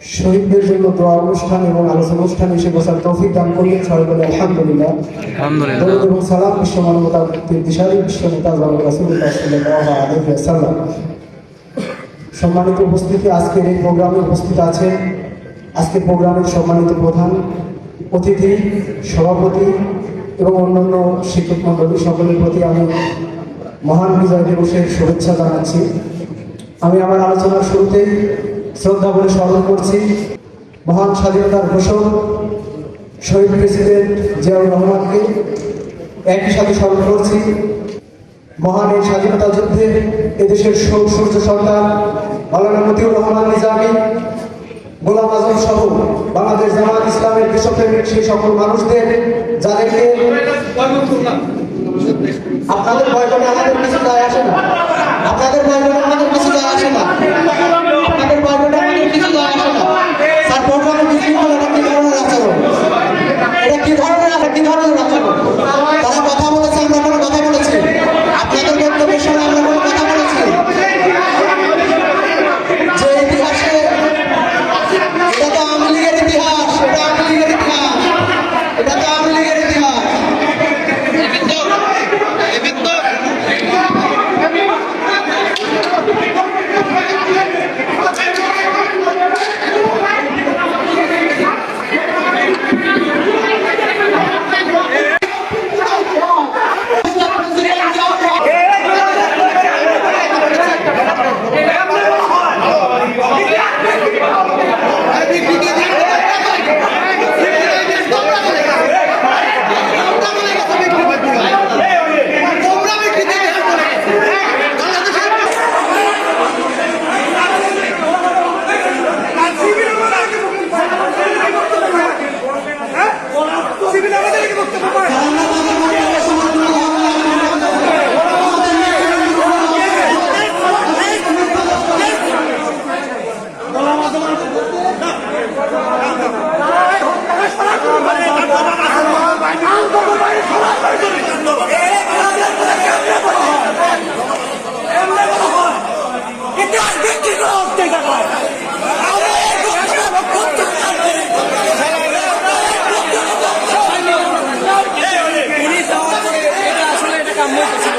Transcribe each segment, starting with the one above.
শহীদদের জন্য দোয়া অনুষ্ঠান এবং আলোচনা অনুষ্ঠান এসে বসার তৌফিক দান করলেন সবাই বলে আলহামদুলিল্লাহ। দরুদ এবং সালাম বিশ্ব মানবতার দিশারি বিশ্ব নেতা জনাব রাসূলুল্লাহ সাল্লাল্লাহু আলাইহি ওয়াসাল্লাম। সম্মানিত উপস্থিতি আজকের এই প্রোগ্রামে উপস্থিত আছেন আজকের প্রোগ্রামের সম্মানিত প্রধান অতিথি সভাপতি এবং অন্যান্য শিক্ষক মণ্ডলী সকলের প্রতি আমি মহান বিজয় দিবসের শুভেচ্ছা জানাচ্ছি। আমি আমার আলোচনার শুরুতেই শ্রদ্ধা বলে স্মরণ করছি। মহান স্বাধীনতার ঘোষক, শহীদ প্রেসিডেন্ট জিয়াউর রহমানকে একই সাথে স্মরণ করছি। মহান এই স্বাধীনতা যুদ্ধে এদেশের সূর্য সন্তান মাওলানা মতিউর রহমান নিজামী, গোলাম আজম সহ বাংলাদেশ জামাত ইসলামের দেশপ্রেমিক সেই সকল মানুষদের, যাদেরকে আপনাদের বয়কটে আমাদের কিছু যায় আসে না। আপনাদের বয়কটে Gracias.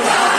Wow.